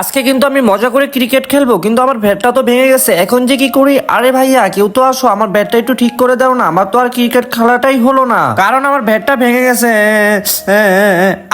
আজকে কিন্তু আমি মজা করে ক্রিকেট খেলব, কিন্তু আমার ব্যাটটা তো ভেঙে গেছে। এখন যে কি করি? আরে ভাইয়া, কেউ তো আসো, আমার ব্যাটটা একটু ঠিক করে দাও না, আমার তো আর ক্রিকেট খেলাটাই হলো না। কারণ আমার ব্যাটটা ভেঙে গেছে।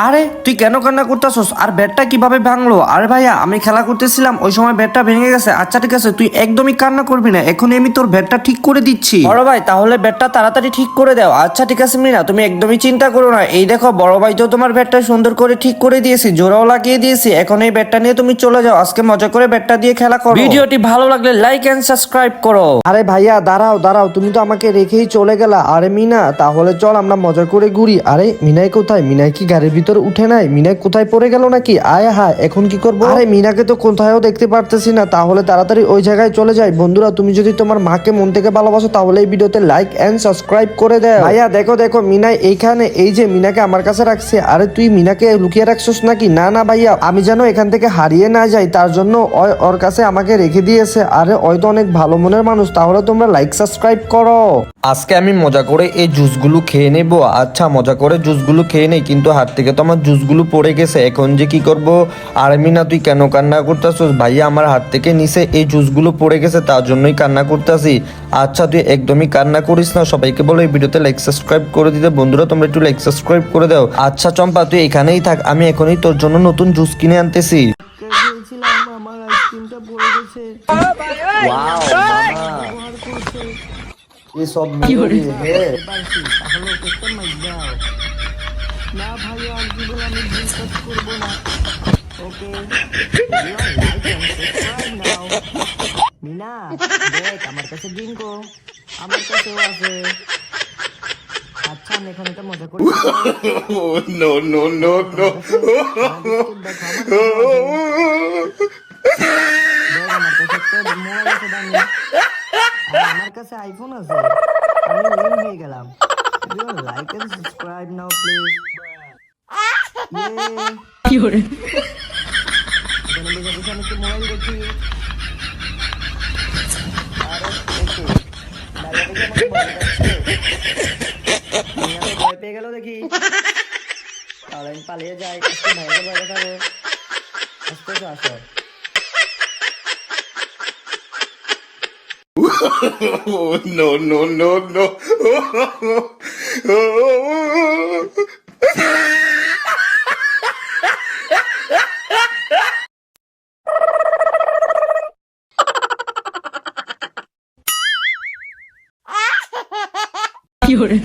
আরে, তুই কেন কান্না করতেছস? আর ব্যাটটা কীভাবে ভাঙলো? আরে ভাইয়া, আমি খেলা করতেছিলাম, ওই সময় ব্যাটটা ভেঙে গেছে। আচ্ছা ঠিক আছে, তুই একদমই কান্না করবি না এখন আমি তোর ব্যাটটা ঠিক করে দিচ্ছি। বড় ভাই, তাহলে ব্যাটটা তাড়াতাড়ি ঠিক করে দাও। আচ্ছা ঠিক আছে, মিনা, তুমি একদমই চিন্তা করো না। এই দেখো, বড় ভাই তো তোমার ব্যাটটা সুন্দর করে ঠিক করে দিয়েছি, জোড়াও লাগিয়ে দিয়েছি। এখন এই ব্যাটটা নিয়ে তুমি চলে যাও আজকে মজা করে ব্যাটটা দিয়ে খেলা করো। ভিডিওটি ভালো লাগলে লাইক এন্ড সাবস্ক্রাইব করো। আরে ভাইয়া দাঁড়াও দাঁড়াও তুমি তো আমাকে রেখেই চলে গেলা। আরে মিনা তাহলে চল আমরা মজা করে ঘুরি। আরে মিনাই কোথায়? মিনাই কি গাড়ির ভিতর উঠে নাই? মিনাই কোথায় পড়ে গেল নাকি? আয় হায় এখন কি করব? আরে মিনাকে তো কোথায়ও দেখতে পারতেছি না। তাহলে তাড়াতাড়ি ওই জায়গায় চলে যাই। বন্ধুরা তুমি যদি তোমার মাকে মন থেকে ভালোবাসো তাহলে এই ভিডিওতে লাইক এন্ড সাবস্ক্রাইব করে দেয় ভাইয়া দেখো দেখো মিনাই এইখানে এই যে মিনাকে আমার কাছে রাখছে। আরে তুই মিনাকে লুকিয়ে রাখছিস নাকি? না না ভাইয়া আমি যেন এখান থেকে হারিয়ে না যাই তার জন্য ওই ওর কাছে আমাকে রেখে দিয়েছে। আরে, ওই তো অনেক ভালো মনের মানুষ, তাহলে তোমরা লাইক সাবস্ক্রাইব করো। আজকে আমি মজা করে এই জুসগুলো খেয়ে নেব। আচ্ছা মজা করে জুসগুলো খেয়ে নেই, কিন্তু হাত থেকে তো আমার জুসগুলো পড়ে গেছে। এখন যে কি করব? আর না তুই কেন কান্না করতেছিস? ভাইয়া আমার হাত থেকে নিচে এই জুসগুলো পড়ে গেছে, তার জন্যই কান্না করতেছি। আচ্ছা তুই একদমই কান্না করিস না। সবাইকে বলো এই ভিডিওতে লাইক সাবস্ক্রাইব করে দিতে। বন্ধুরা, তোমরা একটু লাইক সাবস্ক্রাইব করে দাও। আচ্ছা চম্পা, তুই এখানেই থাক। আমি এখনই তোর জন্য নতুন জুস কিনে আনতেছি আমার আইসক্রিমটা পড়ে গেছে ওয়াও মামা এসব মেমোরি হে না ভাই আর জীবন আমি না। ওকে মিনা দেখ আমার কাছে ডিঙ্কো আমার কাছেও আছে আচ্ছা আমি এখন এটা মজা করি মোবাইল আছে দামি আমার কাছে আইফোন আছে আমি লিন হয়ে গেলাম like and subscribe now please কি মোবাইল দেখি ভয় পেয়ে গেল দেখি তাহলে আমি পালিয়ে যাই আজকে ভাইকে ভয় দেখাবো আস্তে আসো no, no, no, no. Oh, oh, You're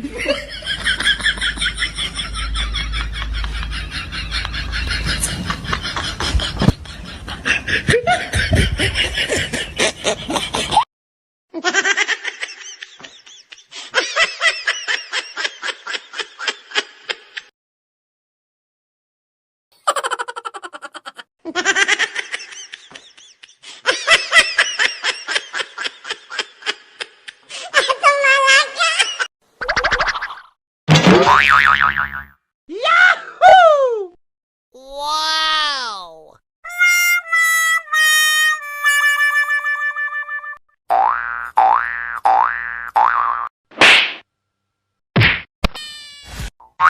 Ha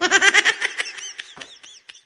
ha ha!